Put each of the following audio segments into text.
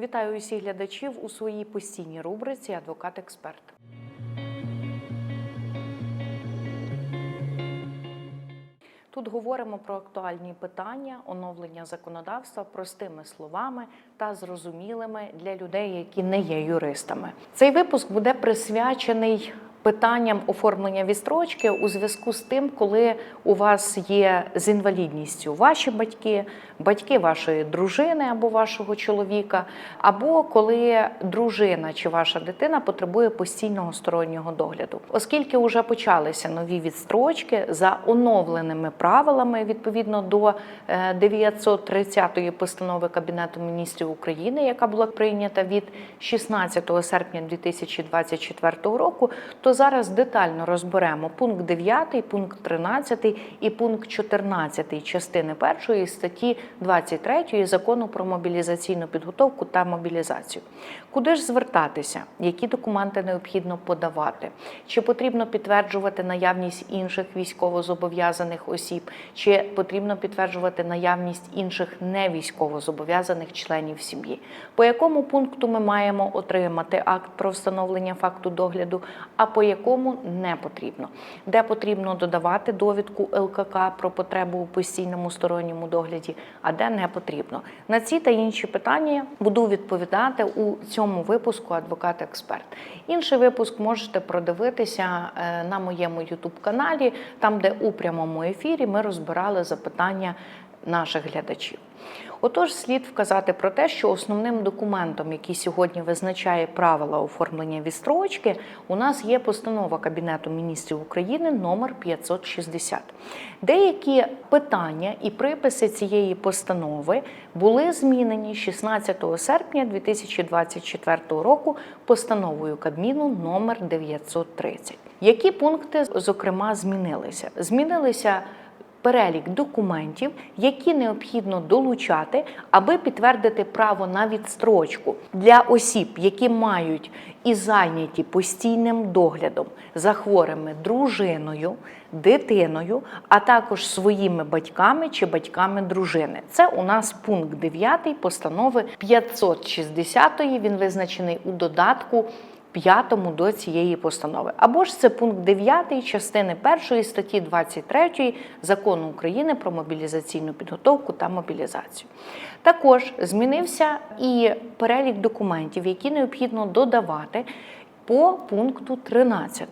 Вітаю усіх глядачів у своїй постійній рубриці Адвокат-експерт. Тут говоримо про актуальні питання, оновлення законодавства простими словами та зрозумілими для людей, які не є юристами. Цей випуск буде присвячений питанням оформлення відстрочки у зв'язку з тим, коли у вас є з інвалідністю ваші батьки, батьки вашої дружини або вашого чоловіка, або коли дружина чи ваша дитина потребує постійного стороннього догляду, оскільки вже почалися нові відстрочки за оновленими правилами відповідно до е, 930 постанови Кабінету міністрів України, яка була прийнята від 16 серпня 2024 року, то зараз детально розберемо пункт 9, пункт 13 і пункт 14 частини 1 статті 23 закону про мобілізаційну підготовку та мобілізацію. Куди ж звертатися? Які документи необхідно подавати? Чи потрібно підтверджувати наявність інших військовозобов'язаних осіб, чи потрібно підтверджувати наявність інших невійськовозобов'язаних членів сім'ї? По якому пункту ми маємо отримати акт про встановлення факту догляду, а по якому не потрібно? Де потрібно додавати довідку ЛКК про потребу у постійному сторонньому догляді, а де не потрібно? На ці та інші питання буду відповідати у цьому випуску Адвокат-експерт. Інший випуск можете продивитися е, на моєму youtube каналі, там де у прямому ефірі ми розбирали запитання наших глядачів. Отож, слід вказати про те, що основним документом, який сьогодні визначає правила оформлення відстрочки, у нас є постанова Кабінету міністрів України номер 560. Деякі питання і приписи цієї постанови були змінені 16 серпня 2024 року постановою Кабміну номер 930. Які пункти, зокрема, змінилися? Змінилися перелік документів, які необхідно долучати, аби підтвердити право на відстрочку для осіб, які мають і зайняті постійним доглядом за хворими дружиною, дитиною, а також своїми батьками чи батьками дружини. Це у нас пункт 9 постанови 560. Він визначений у додатку п'ятому до цієї постанови. Або ж це пункт 9 частини 1 статті 23 закону України про мобілізаційну підготовку та мобілізацію. Також змінився і перелік документів, які необхідно додавати по пункту 13.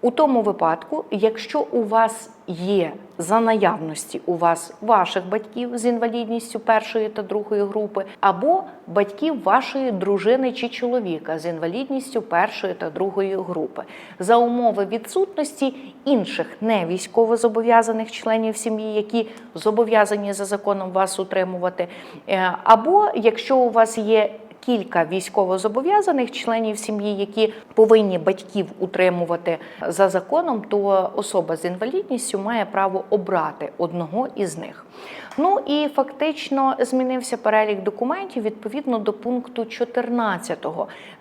У тому випадку, якщо у вас є за наявності у вас ваших батьків з інвалідністю першої та другої групи, або батьків вашої дружини чи чоловіка з інвалідністю першої та другої групи, за умови відсутності інших не військовозобов'язаних членів сім'ї, які зобов'язані за законом вас утримувати, е, або якщо у вас є кілька військовозобов'язаних членів сім'ї, які повинні батьків утримувати за законом, то особа з інвалідністю має право обрати одного із них. Ну і фактично змінився перелік документів відповідно до пункту 14,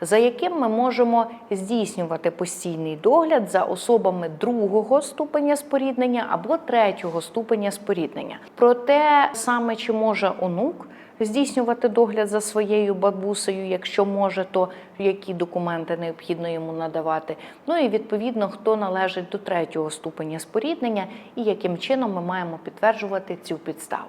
за яким ми можемо здійснювати постійний догляд за особами другого ступеня споріднення або третього ступеня споріднення. Проте саме чи може онук здійснювати догляд за своєю бабусею, якщо може, то які документи необхідно йому надавати. Ну і відповідно, хто належить до третього ступеня споріднення і яким чином ми маємо підтверджувати цю підставу.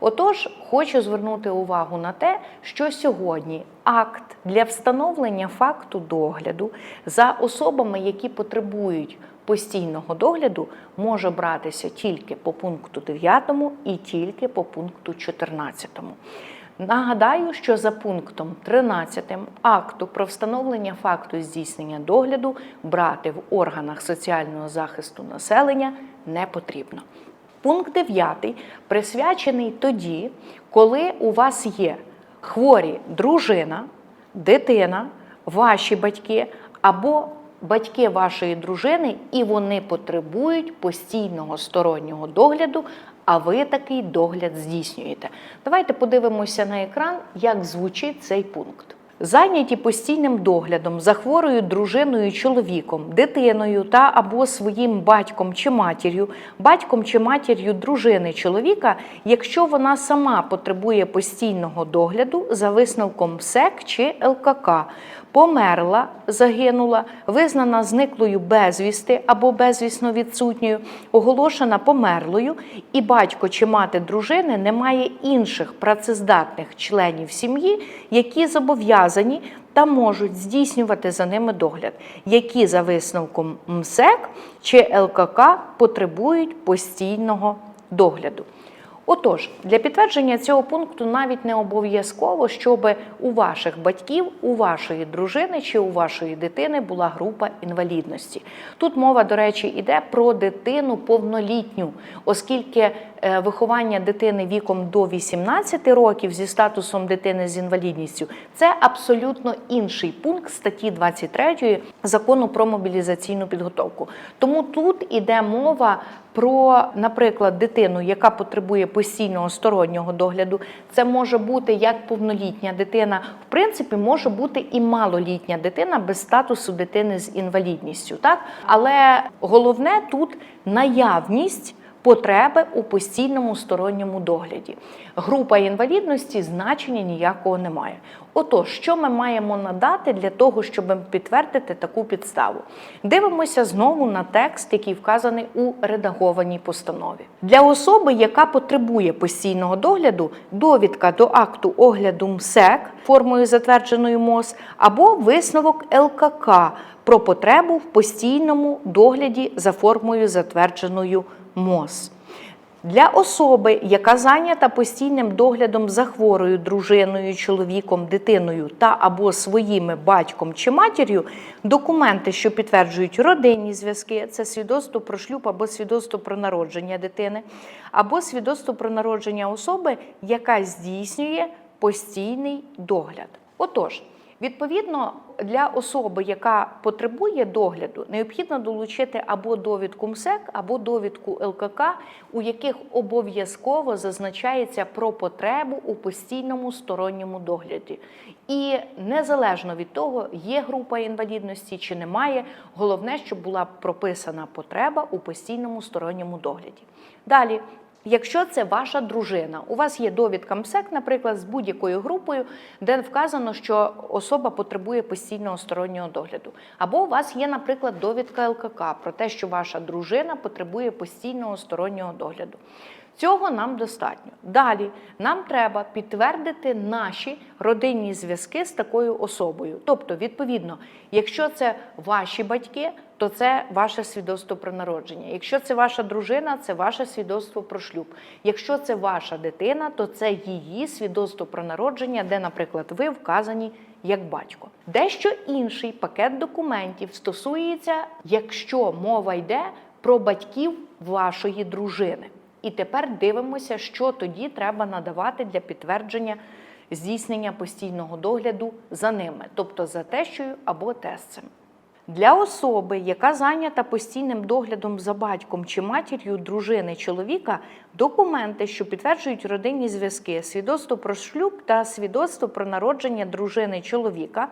Отож, хочу звернути увагу на те, що сьогодні акт для встановлення факту догляду за особами, які потребують постійного догляду, може братися тільки по пункту 9 і тільки по пункту 14. Нагадаю, що за пунктом 13 акту про встановлення факту здійснення догляду брати в органах соціального захисту населення не потрібно. Пункт 9 присвячений тоді, коли у вас є хворі дружина, дитина, ваші батьки або батьки вашої дружини, і вони потребують постійного стороннього догляду, а ви такий догляд здійснюєте. Давайте подивимося на екран, як звучить цей пункт. Зайняті постійним доглядом за хворою дружиною, чоловіком, дитиною та або своїм батьком чи матір'ю, батьком чи матір'ю дружини чоловіка, якщо вона сама потребує постійного догляду за висновком СЕК чи ЛКК, померла, загинула, визнана зниклою безвісти або безвісно відсутньою, оголошена померлою, і батько чи мати дружини не має інших працездатних членів сім'ї, які зобов'язані та можуть здійснювати за ними догляд, які за висновком МСЕК чи ЛКК потребують постійного догляду. Отож, для підтвердження цього пункту навіть не обов'язково, щоб у ваших батьків, у вашої дружини чи у вашої дитини була група інвалідності. Тут мова, до речі, йде про дитину повнолітню, оскільки виховання дитини віком до 18 років зі статусом дитини з інвалідністю це абсолютно інший пункт статті 23 закону про мобілізаційну підготовку. Тому тут іде мова про, наприклад, дитину, яка потребує постійного стороннього догляду. Це може бути як повнолітня дитина, в принципі, може бути і малолітня дитина без статусу дитини з інвалідністю. Так? Але головне тут наявність. Потреби у постійному сторонньому догляді. Група інвалідності значення ніякого немає. Отож, що ми маємо надати для того, щоб підтвердити таку підставу? Дивимося знову на текст, який вказаний у редагованій постанові. Для особи, яка потребує постійного догляду, довідка до акту огляду МСЕК формою затвердженою МОЗ або висновок ЛКК про потребу в постійному догляді за формою затвердженою МОЗ. Для особи, яка зайнята постійним доглядом за хворою дружиною, чоловіком, дитиною та або своїми батьком чи матір'ю, документи, що підтверджують родинні зв'язки, це свідоцтво про шлюб або свідоцтво про народження дитини, або свідоцтво про народження особи, яка здійснює постійний догляд. Отож, Відповідно, для особи, яка потребує догляду, необхідно долучити або довідку МСЕК, або довідку ЛКК, у яких обов'язково зазначається про потребу у постійному сторонньому догляді. І незалежно від того, є група інвалідності чи немає, головне, щоб була прописана потреба у постійному сторонньому догляді. Далі Якщо це ваша дружина, у вас є довідка МСЕК, наприклад, з будь-якою групою, де вказано, що особа потребує постійного стороннього догляду. Або у вас є, наприклад, довідка ЛКК про те, що ваша дружина потребує постійного стороннього догляду. Цього нам достатньо. Далі нам треба підтвердити наші родинні зв'язки з такою особою. Тобто, відповідно, якщо це ваші батьки, то це ваше свідоцтво про народження. Якщо це ваша дружина, це ваше свідоцтво про шлюб. Якщо це ваша дитина, то це її свідоцтво про народження, де, наприклад, ви вказані як батько. Дещо інший пакет документів стосується, якщо мова йде про батьків вашої дружини. І тепер дивимося, що тоді треба надавати для підтвердження здійснення постійного догляду за ними, тобто за тещою або тестем. Для особи, яка зайнята постійним доглядом за батьком чи матір'ю дружини чоловіка, документи, що підтверджують родинні зв'язки, свідоцтво про шлюб та свідоцтво про народження дружини чоловіка,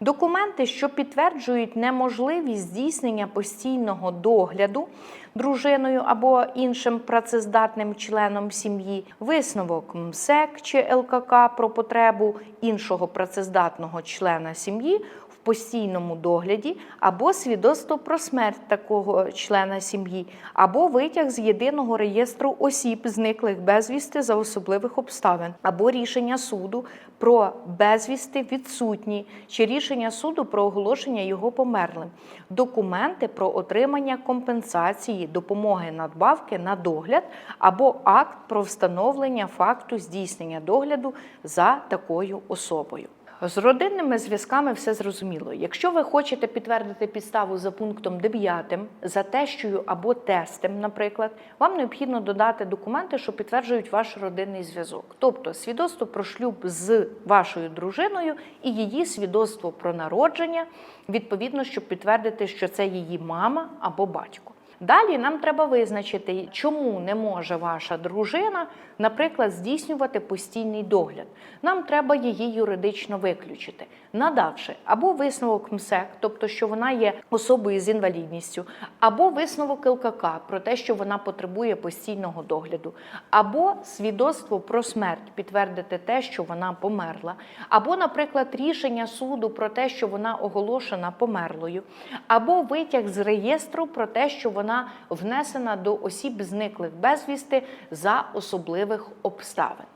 документи, що підтверджують неможливість здійснення постійного догляду дружиною або іншим працездатним членом сім'ї, висновок МСЕК чи ЛКК про потребу іншого працездатного члена сім'ї постійному догляді, або свідоцтво про смерть такого члена сім'ї, або витяг з єдиного реєстру осіб, зниклих безвісти за особливих обставин, або рішення суду про безвісти відсутні, чи рішення суду про оголошення його померлим, документи про отримання компенсації, допомоги надбавки на догляд, або акт про встановлення факту здійснення догляду за такою особою. З родинними зв'язками все зрозуміло. Якщо ви хочете підтвердити підставу за пунктом 9, за тещою або тестем, наприклад, вам необхідно додати документи, що підтверджують ваш родинний зв'язок, тобто свідоцтво про шлюб з вашою дружиною і її свідоцтво про народження, відповідно, щоб підтвердити, що це її мама або батько. Далі нам треба визначити, чому не може ваша дружина, наприклад, здійснювати постійний догляд. Нам треба її юридично виключити, надавши або висновок МСЕК, тобто що вона є особою з інвалідністю, або висновок ЛКК про те, що вона потребує постійного догляду, або свідоцтво про смерть підтвердити те, що вона померла, або, наприклад, рішення суду про те, що вона оголошена померлою, або витяг з реєстру про те, що вона внесена до осіб зниклих безвісти за особливих обставин.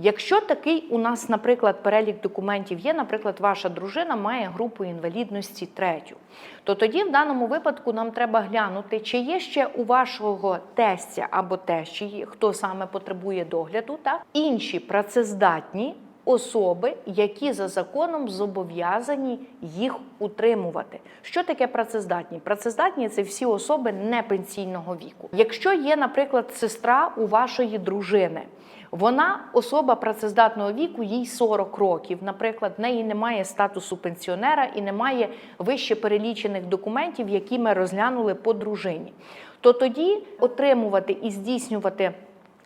Якщо такий у нас, наприклад, перелік документів є, наприклад, ваша дружина має групу інвалідності третю, то тоді в даному випадку нам треба глянути, чи є ще у вашого тестя або тещі, хто саме потребує догляду, та інші працездатні особи, які за законом зобов'язані їх утримувати. Що таке працездатні? Працездатні це всі особи непенсійного віку. Якщо є, наприклад, сестра у вашої дружини. Вона особа працездатного віку, їй 40 років. Наприклад, в неї немає статусу пенсіонера і немає вище перелічених документів, які ми розглянули по дружині. То тоді отримувати і здійснювати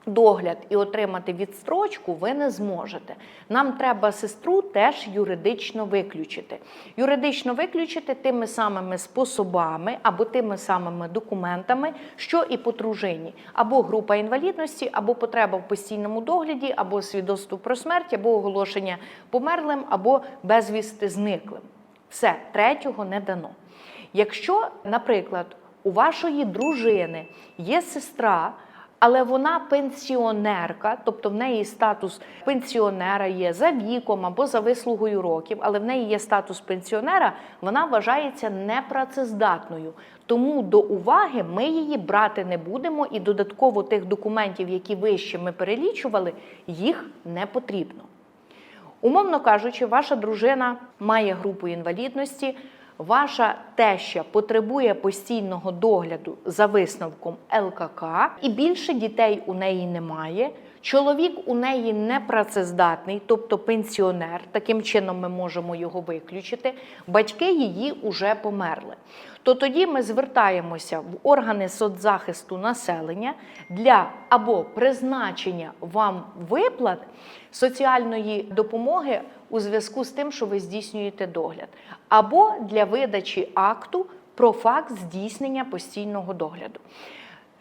догляд і отримати відстрочку ви не зможете. Нам треба сестру теж юридично виключити. Юридично виключити тими самими способами або тими самими документами, що і по дружині, або група інвалідності, або потреба в постійному догляді, або свідоцтво про смерть, або оголошення померлим, або безвісти зниклим. Все, третього не дано. Якщо, наприклад, у вашої дружини є сестра, але вона пенсіонерка, тобто в неї статус пенсіонера є за віком або за вислугою років, але в неї є статус пенсіонера, вона вважається непрацездатною. Тому до уваги ми її брати не будемо, і додатково тих документів, які вище ми перелічували, їх не потрібно. Умовно кажучи, ваша дружина має групу інвалідності, ваша теща потребує постійного догляду за висновком ЛКК, і більше дітей у неї немає. Чоловік у неї не працездатний, тобто пенсіонер. Таким чином ми можемо його виключити. Батьки її уже померли. То тоді ми звертаємося в органи соцзахисту населення для або призначення вам виплат соціальної допомоги у зв'язку з тим, що ви здійснюєте догляд, або для видачі акту про факт здійснення постійного догляду.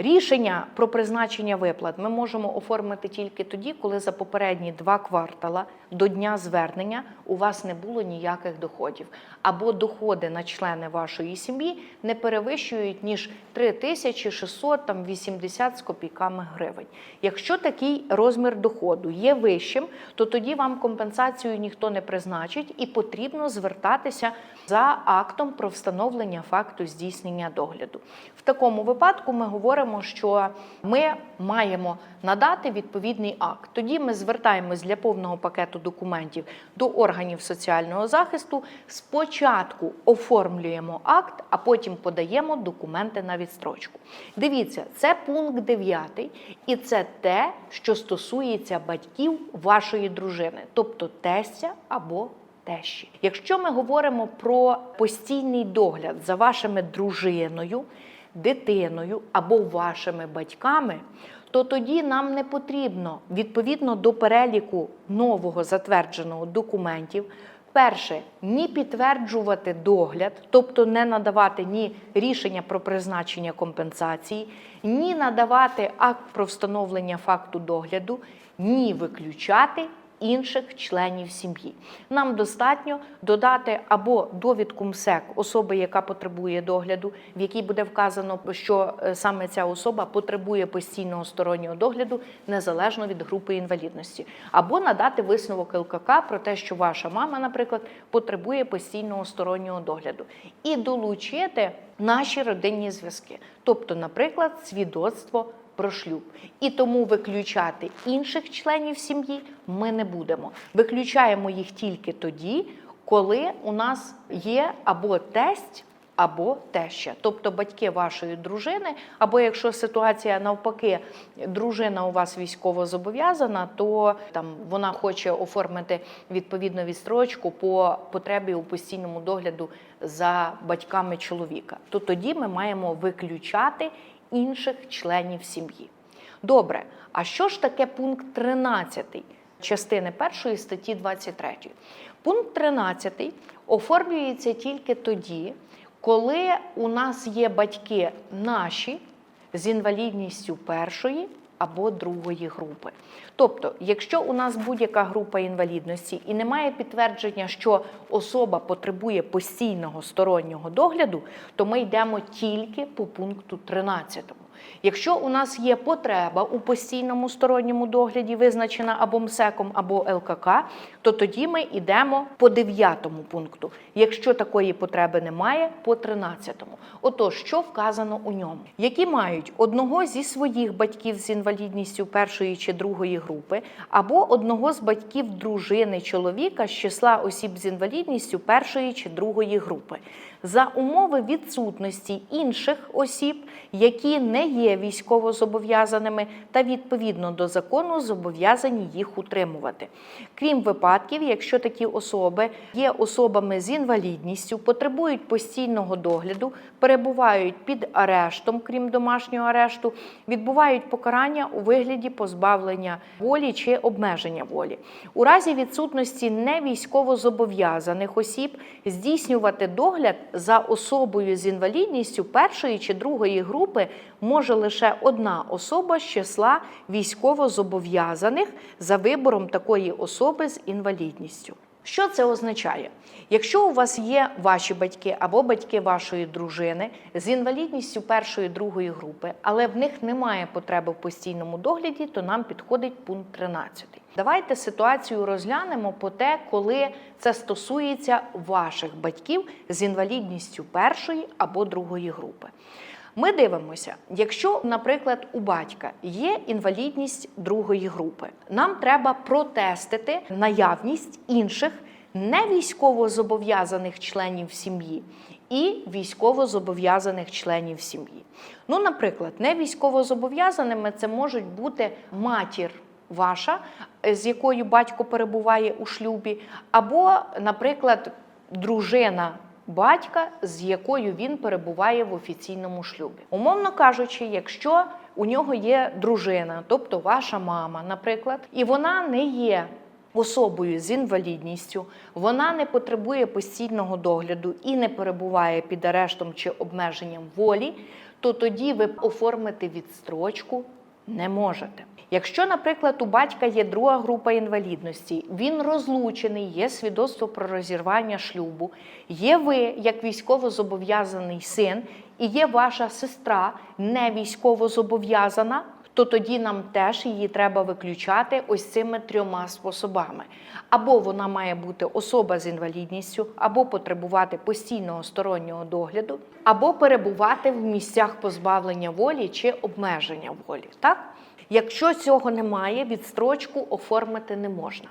Рішення про призначення виплат ми можемо оформити тільки тоді, коли за попередні два квартала до дня звернення у вас не було ніяких доходів, або доходи на члени вашої сім'ї не перевищують ніж 3680 з копійками гривень. Якщо такий розмір доходу є вищим, то тоді вам компенсацію ніхто не призначить і потрібно звертатися за актом про встановлення факту здійснення догляду. В такому випадку ми говоримо, що ми маємо надати відповідний акт. Тоді ми звертаємось для повного пакету документів до органів соціального захисту. Спочатку оформлюємо акт, а потім подаємо документи на відстрочку. Дивіться, це пункт 9, і це те, що стосується батьків вашої дружини, тобто тестя або тещі. Якщо ми говоримо про постійний догляд за вашими дружиною, дитиною або вашими батьками, то тоді нам не потрібно відповідно до переліку нового затвердженого документів. Перше, ні підтверджувати догляд, тобто не надавати ні рішення про призначення компенсації, ні надавати акт про встановлення факту догляду, ні виключати інших членів сім'ї. Нам достатньо додати або довідку МСЕК особи, яка потребує догляду, в якій буде вказано, що е, саме ця особа потребує постійного стороннього догляду незалежно від групи інвалідності, або надати висновок ЛКК про те, що ваша мама, наприклад, потребує постійного стороннього догляду, і долучити наші родинні зв'язки, тобто, наприклад, свідоцтво про шлюб. І тому виключати інших членів сім'ї ми не будемо. Виключаємо їх тільки тоді, коли у нас є або тесть, або теща, тобто батьки вашої дружини, або якщо ситуація навпаки, дружина у вас військово зобов'язана, то там вона хоче оформити відповідну відстрочку по потребі у постійному догляду за батьками чоловіка. То тоді ми маємо виключати інших членів сім'ї. Добре, а що ж таке пункт 13 частини 1 статті 23? Пункт 13 оформлюється тільки тоді, коли у нас є батьки наші з інвалідністю першої або другої групи. Тобто, якщо у нас будь-яка група інвалідності і немає підтвердження, що особа потребує постійного стороннього догляду, то ми йдемо тільки по пункту 13. Якщо у нас є потреба у постійному сторонньому догляді, визначена або МСЕКом, або ЛКК, то тоді ми йдемо по 9 пункту. Якщо такої потреби немає, по 13. Отож, що вказано у ньому? Які мають одного зі своїх батьків з інвалідністю першої чи другої групи, або одного з батьків дружини чоловіка з числа осіб з інвалідністю першої чи другої групи. За умови відсутності інших осіб, які не є військовозобов'язаними та відповідно до закону зобов'язані їх утримувати. Крім випадків, якщо такі особи є особами з інвалідністю, потребують постійного догляду, перебувають під арештом, крім домашнього арешту, відбувають покарання у вигляді позбавлення волі чи обмеження волі. У разі відсутності невійськовозобов'язаних осіб здійснювати догляд за особою з інвалідністю першої чи другої групи може лише одна особа з числа військовозобов'язаних за вибором такої особи з інвалідністю. Що це означає? Якщо у вас є ваші батьки або батьки вашої дружини з інвалідністю першої другої групи, але в них немає потреби в постійному догляді, то нам підходить пункт 13. Давайте ситуацію розглянемо по те, коли це стосується ваших батьків з інвалідністю першої або другої групи. Ми дивимося, якщо, наприклад, у батька є інвалідність другої групи, нам треба протестити наявність інших невійськовозобов'язаних членів сім'ї і військовозобов'язаних членів сім'ї. Ну, наприклад, невійськовозобов'язаними це можуть бути матір ваша, з якою батько перебуває у шлюбі, або, наприклад, дружина батька, з якою він перебуває в офіційному шлюбі. Умовно кажучи, якщо у нього є дружина, тобто ваша мама, наприклад, і вона не є особою з інвалідністю, вона не потребує постійного догляду і не перебуває під арештом чи обмеженням волі, то тоді ви оформити відстрочку не можете. Якщо, наприклад, у батька є друга група інвалідності, він розлучений, є свідоцтво про розірвання шлюбу, є ви як військовозобов'язаний син, і є ваша сестра не військовозобов'язана, то тоді нам теж її треба виключати ось цими трьома способами. Або вона має бути особа з інвалідністю, або потребувати постійного стороннього догляду, або перебувати в місцях позбавлення волі чи обмеження волі. Так? Якщо цього немає, відстрочку оформити не можна.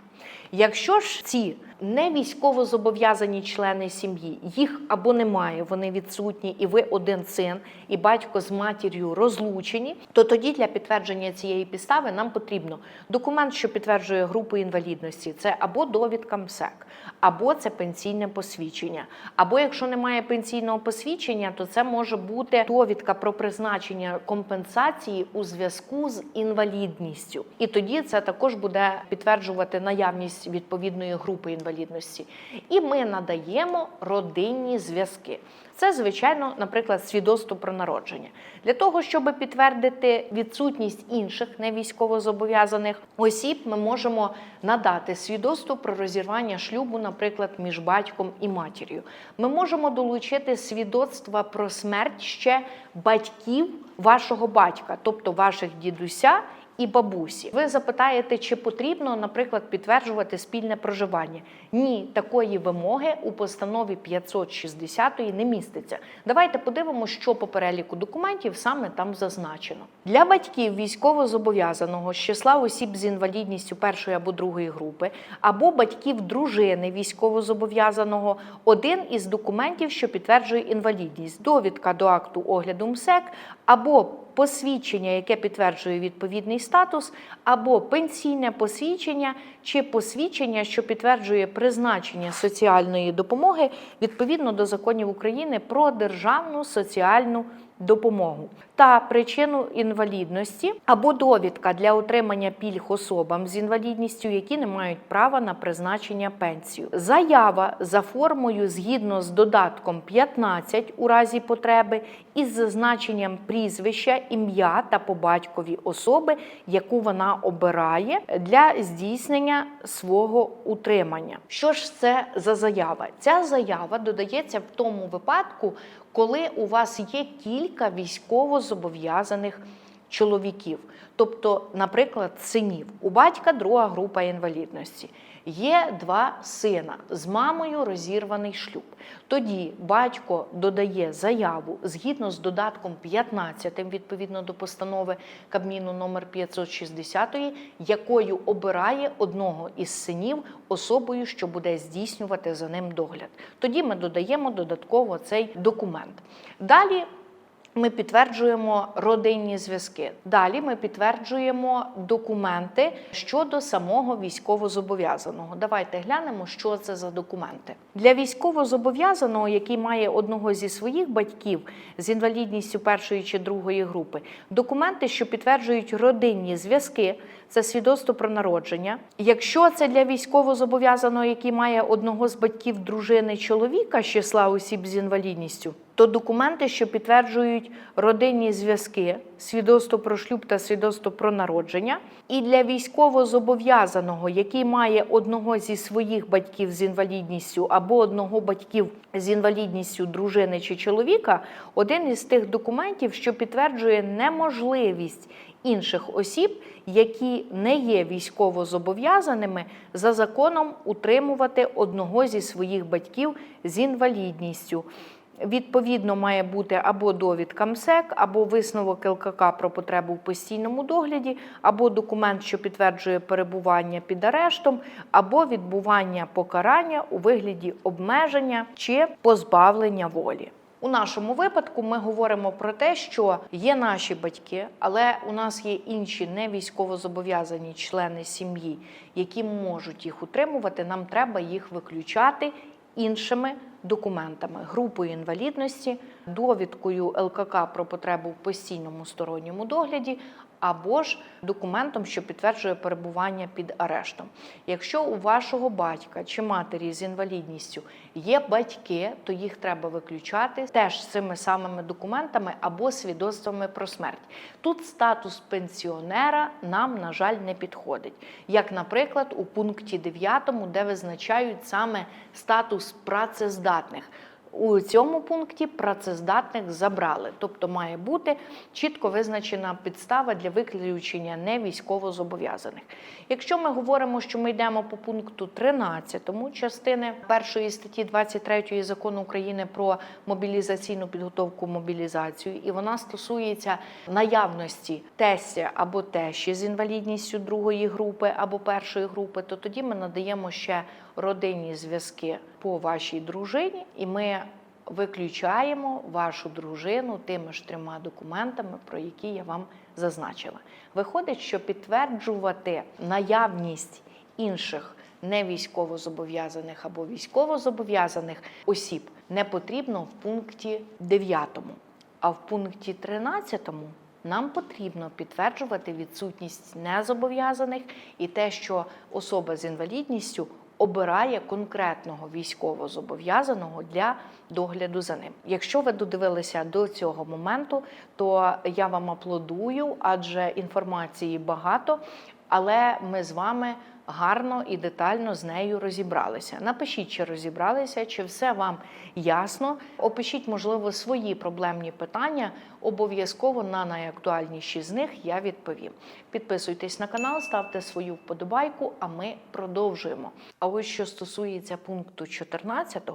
Якщо ж ці не військовозобов'язані члени сім'ї, їх або немає, вони відсутні, і ви один син, і батько з матір'ю розлучені, то тоді для підтвердження цієї підстави нам потрібно документ, що підтверджує групу інвалідності, це або довідка МСЕК, або це пенсійне посвідчення. Або якщо немає пенсійного посвідчення, то це може бути довідка про призначення компенсації у зв'язку з інвалідністю. І тоді це також буде підтверджувати наявність відповідної групи інвалідності. І ми надаємо родинні зв'язки. Це, звичайно, наприклад, свідоцтво про народження. Для того, щоб підтвердити відсутність інших невійськовозобов'язаних осіб, ми можемо надати свідоцтво про розірвання шлюбу, наприклад, між батьком і матір'ю. Ми можемо долучити свідоцтва про смерть ще батьків вашого батька, тобто ваших дідуся. І бабусі. Ви запитаєте, чи потрібно, наприклад, підтверджувати спільне проживання? Ні, такої вимоги у постанові 560 не міститься. Давайте подивимося, що по переліку документів саме там зазначено. Для батьків військовозобов'язаного з числа осіб з інвалідністю першої або другої групи, або батьків дружини військовозобов'язаного один із документів, що підтверджує інвалідність, довідка до акту огляду МСЕК, або посвідчення, яке підтверджує відповідний статус, або пенсійне посвідчення чи посвідчення, що підтверджує призначення соціальної допомоги відповідно до законів України про державну соціальну та причину інвалідності або довідка для отримання пільг особам з інвалідністю, які не мають права на призначення пенсію. Заява за формою згідно з додатком 15 у разі потреби із зазначенням прізвища, ім'я та по батькові особи, яку вона обирає для здійснення свого утримання. Що ж це за заява? Ця заява додається в тому випадку, коли у вас є кілька військовозобов'язаних чоловіків, тобто, наприклад, синів. У батька друга група інвалідності. Є два сина з мамою розірваний шлюб. Тоді батько додає заяву згідно з додатком 15, відповідно до постанови Кабміну номер 560, якою обирає одного із синів особою, що буде здійснювати за ним догляд. Тоді ми додаємо додатково цей документ. Далі ми підтверджуємо родинні зв'язки. Далі ми підтверджуємо документи щодо самого військовозобов'язаного. Давайте глянемо, що це за документи. Для військовозобов'язаного, який має одного зі своїх батьків з інвалідністю першої чи другої групи, документи, що підтверджують родинні зв'язки. Це свідоцтво про народження. Якщо це для військовозобов'язаного, який має одного з батьків дружини чоловіка з числа осіб з інвалідністю, то документи, що підтверджують родинні зв'язки, свідоцтво про шлюб та свідоцтво про народження, і для військовозобов'язаного, який має одного зі своїх батьків з інвалідністю або одного батьків з інвалідністю дружини чи чоловіка, один із тих документів, що підтверджує неможливість інших осіб, які не є військовозобов'язаними за законом утримувати одного зі своїх батьків з інвалідністю. Відповідно, має бути або довідка МСЕК, або висновок ЛКК про потребу в постійному догляді, або документ, що підтверджує перебування під арештом, або відбування покарання у вигляді обмеження чи позбавлення волі. У нашому випадку ми говоримо про те, що є наші батьки, але у нас є інші не військовозобов'язані члени сім'ї, які можуть їх утримувати. Нам треба їх виключати іншими документами, групою інвалідності, довідкою ЛКК про потребу в постійному сторонньому догляді. Або ж документом, що підтверджує перебування під арештом. Якщо у вашого батька чи матері з інвалідністю є батьки, то їх треба виключати теж цими самими документами або свідоцтвами про смерть. Тут статус пенсіонера нам, на жаль, не підходить. Як, наприклад, у пункті 9, де визначають саме статус працездатних. У цьому пункті працездатних забрали, тобто має бути чітко визначена підстава для виключення невійськовозобов'язаних. Якщо ми говоримо, що ми йдемо по пункту 13 частини першої статті 23 закону України про мобілізаційну підготовку мобілізацію, і вона стосується наявності тестя або тещі з інвалідністю другої групи або першої групи, то тоді ми надаємо ще родинні зв'язки по вашій дружині, і ми виключаємо вашу дружину тими ж трьома документами, про які я вам зазначила. Виходить, що підтверджувати наявність інших невійськовозобов'язаних або військовозобов'язаних осіб не потрібно в пункті 9. А в пункті 13 нам потрібно підтверджувати відсутність незобов'язаних і те, що особа з інвалідністю обирає конкретного військовозобов'язаного для догляду за ним. Якщо ви додивилися до цього моменту, то я вам аплодую, адже інформації багато, але ми з вами гарно і детально з нею розібралися. Напишіть, чи розібралися, чи все вам ясно. Опишіть, можливо, свої проблемні питання. Обов'язково на найактуальніші з них я відповім. Підписуйтесь на канал, ставте свою вподобайку, а ми продовжуємо. А ось що стосується пункту 14,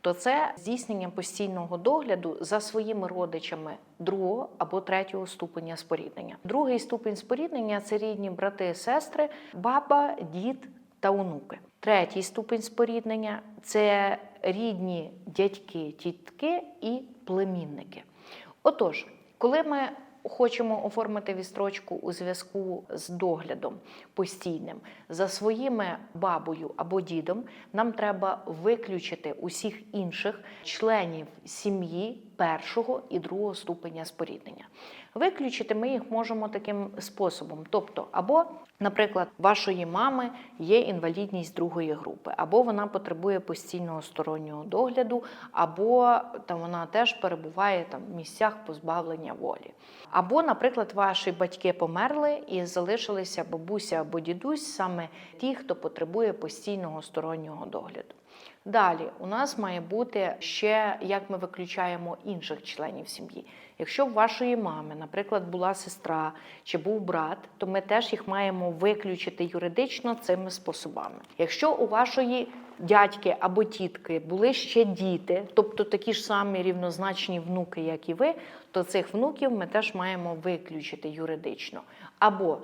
то це здійснення постійного догляду за своїми родичами другого або третього ступеня споріднення. Другий ступінь споріднення це рідні брати, сестри, баба, дід та онуки. Третій ступінь споріднення це рідні дядьки, тітки і племінники. Отож, коли ми хочемо оформити відстрочку у зв'язку з доглядом постійним за своїми бабою або дідом, нам треба виключити усіх інших членів сім'ї першого і другого ступеня споріднення. Виключити ми їх можемо таким способом. Тобто, або, наприклад, вашої мами є інвалідність другої групи, або вона потребує постійного стороннього догляду, або там вона теж перебуває там в місцях позбавлення волі. Або, наприклад, ваші батьки померли і залишилися бабуся або дідусь, саме ті, хто потребує постійного стороннього догляду. Далі у нас має бути ще як ми виключаємо інших членів сім'ї. Якщо в вашої мами, наприклад, була сестра чи був брат, то ми теж їх маємо виключити юридично цими способами. Якщо у вашої дядьки або тітки були ще діти, тобто такі ж самі рівнозначні внуки, як і ви, то цих внуків ми теж маємо виключити юридично. Або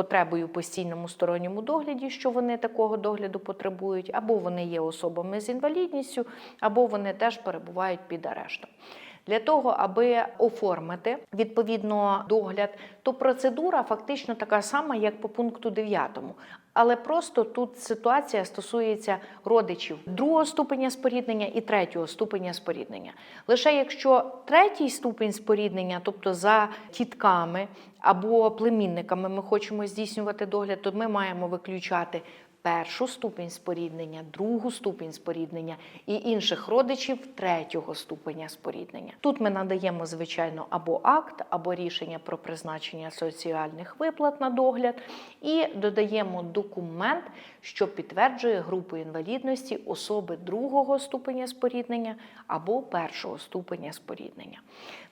потребою в постійному сторонньому догляді, що вони такого догляду потребують, або вони є особами з інвалідністю, або вони теж перебувають під арештом. Для того, аби оформити відповідно догляд, то процедура фактично така сама, як по пункту 9. Але просто тут ситуація стосується родичів другого ступеня споріднення і третього ступеня споріднення. Лише якщо третій ступінь споріднення, тобто за тітками або племінниками, ми хочемо здійснювати догляд, то ми маємо виключати першу ступінь споріднення, другу ступінь споріднення і інших родичів третього ступеня споріднення. Тут ми надаємо, звичайно, або акт, або рішення про призначення соціальних виплат на догляд, і додаємо документ, що підтверджує групу інвалідності особи другого ступеня споріднення або першого ступеня споріднення.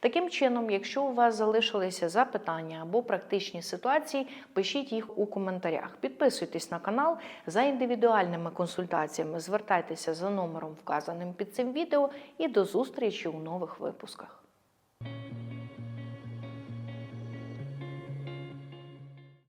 Таким чином, якщо у вас залишилися запитання або практичні ситуації, пишіть їх у коментарях. Підписуйтесь на канал. За індивідуальними консультаціями звертайтеся за номером, вказаним під цим відео, і до зустрічі у нових випусках.